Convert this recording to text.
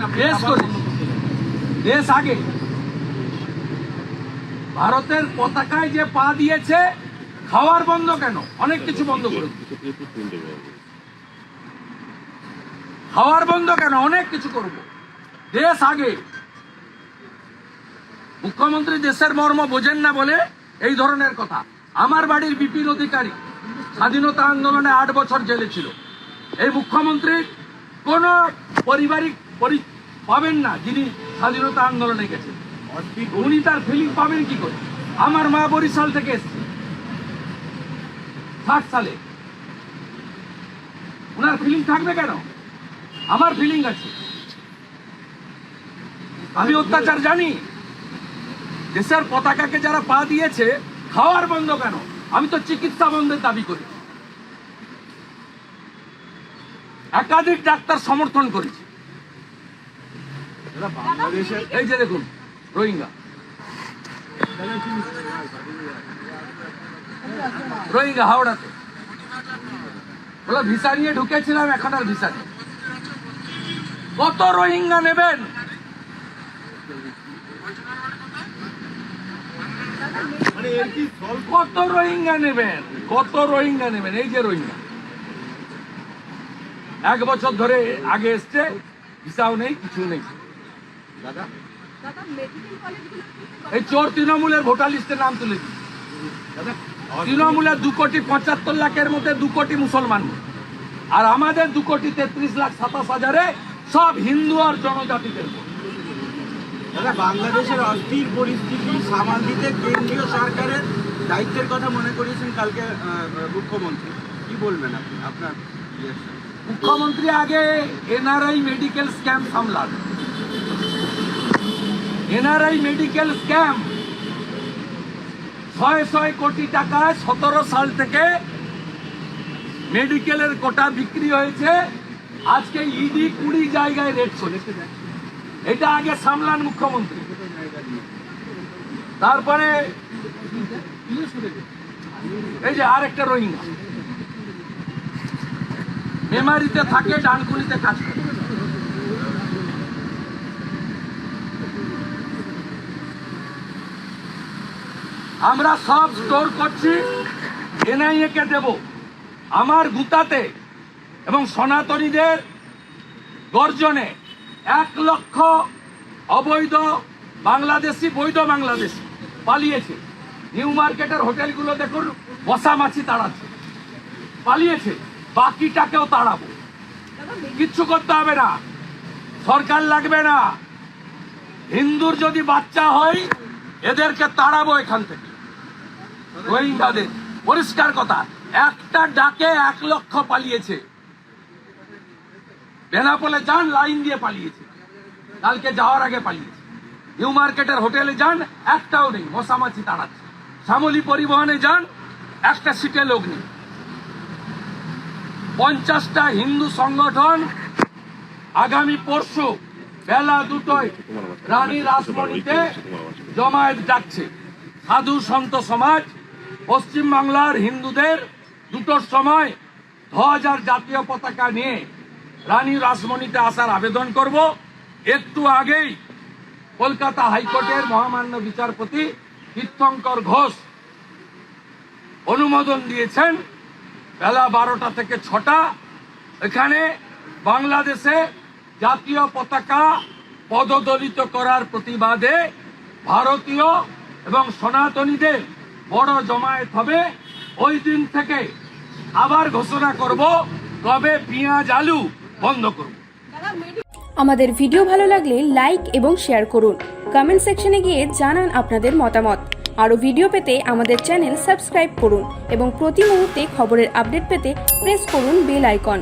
করি। দেশ আগে। ভারতের পতাকায় যে পা দিয়েছে খাওয়ার বন্ধ কেন? অনেক কিছু বন্ধ করে খাওয়ার বন্ধ কেন? অনেক কিছু করব। দেশ আগে। মুখ্যমন্ত্রী দেশের মর্ম বোঝেন না বলে এই ধরনের কথা। আমার বাড়ির বিপিন অধিকারী স্বাধীনতা আন্দোলনে আট বছর জেলে ছিল। এই মুখ্যমন্ত্রী কোন পারিবারিক পরি- পাবেন না, যিনি স্বাধীনতা আন্দোলনে গেছেন। উনি তার ফিলিং পাবেন কি করে? আমার মা বরিশাল থেকে এসছে। ষাট সালে। ওনার ফিলিং থাকবে কেন? আমার ফিলিং আছে। আমি অত্যাচার জানি। দেশের পতাকাকে যারা পা দিয়েছে, খাওয়ার বন্ধ কেন? আমি তো চিকিৎসা বন্ধের দাবি করি। একাধিক ডাক্তার সমর্থন করেছে। এই যে দেখুন, রোহিঙ্গা। রোহিঙ্গা হাওড়াতে। বলো ভিসা নিয়ে ঢুকেছিলাম, এখন আর ভিসা কত রোহিঙ্গা নেবেন? কত রোহিঙ্গা নেবেন? কত রোহিঙ্গা নেবেন? এই যে রোহিঙ্গা। এক বছর ধরে আগে এসছে, ভিসাও নেই কিছু নেই। দাদা? এই চোর তৃণমূলের ভোটার লিস্টে নাম তুলে দিই দাদা তৃণমূলের দু কোটি পঁচাত্তর লাখের মধ্যে দু কোটি মুসলমান। আর আমাদের দু কোটি তেত্রিশ লাখ সাতাশ হাজারে সব হিন্দু আর জনজাতিদের দাদা বাংলাদেশের অস্থির পরিস্থিতি সামাল দিতে কেন্দ্রীয় সরকারের দায়িত্বের কথা মনে করিয়েছেন কালকে মুখ্যমন্ত্রী। কি বলবেন আপনি? আপনার মুখ্যমন্ত্রী আগে এনআরআই মেডিকেল স্ক্যাম সামলান। NRI medical scam. ছয় ছয় কোটি টাকায় সতেরো সাল থেকে মেডিকেলের কোটা বিক্রি হয়েছে। আজকে ইডি কুড়ি জায়গায় রেট চলেছে এটা আগে সামলান মুখ্যমন্ত্রী। তারপরে এই যে আর একটা রোহিঙ্গা। মেমারিতে থাকে, ডানকুনিতে কাজ করে। আমরা সব স্টোর করছি এনআইএ কে দেব। আমার গুতাতে এবং সনাতনীদের গর্জনে এক লক্ষ অবৈধ বাংলাদেশি, বৈধ বাংলাদেশি পালিয়েছে। নিউ মার্কেটের হোটেলগুলো দেখুন বসা মাছি তাড়াচ্ছে। পালিয়েছে, বাকিটাকেও তাড়াবো। কিচ্ছু করতে হবে না। সরকার লাগবে না। হিন্দুর যদি বাচ্চা হয়, এদেরকে তাড়াবো এখান থেকে। রোহিঙ্গাদের। পরিষ্কার কথা, একটা ডাকে এক লক্ষ পালিয়েছে। বেনাপোলে যান, লাইন দিয়ে পালিয়েছে। কালকে যাওয়ার আগে পালিয়েছে। নিউ মার্কেটের হোটেলে যান, একটাও নেই, মশামাছি তাড়াচ্ছে। শ্যামলী পরিবহনে যান, একটা সিটে লোক নেই। পঞ্চাশটা হিন্দু সংগঠন আগামী পরশু বেলা দুটোয় রানী রাসমণিতে জমায়েত ডাকছে। সাধু সন্ত সমাজ পশ্চিম বাংলার হিন্দুদের দুটোর সময় ধ্বজ আর জাতীয় পতাকা নিয়ে রানী রাসমণিতে আসার আবেদন করব। একটু আগেই কলকাতা হাইকোর্টের মহামান্য বিচারপতি তীর্থঙ্কর ঘোষ অনুমোদন দিয়েছেন। বেলা বারোটা থেকে ছটা। এখানে বাংলাদেশে জাতীয় পতাকা পদদলিত করার প্রতিবাদে ভারতীয় এবং সনাতনীদের বড় জমায়েত হবে, ওই দিন থেকে আবার ঘোষণা করব কবে পেঁয়াজ, আলু বন্ধ করব। আমাদের ভিডিও ভালো লাগলে লাইক এবং শেয়ার করুন। কমেন্ট সেকশনে গিয়ে জানান আপনাদের মতামত। আরও ভিডিও পেতে আমাদের চ্যানেল সাবস্ক্রাইব করুন এবং প্রতি মুহূর্তে খবরের আপডেট পেতে প্রেস করুন বেল আইকন।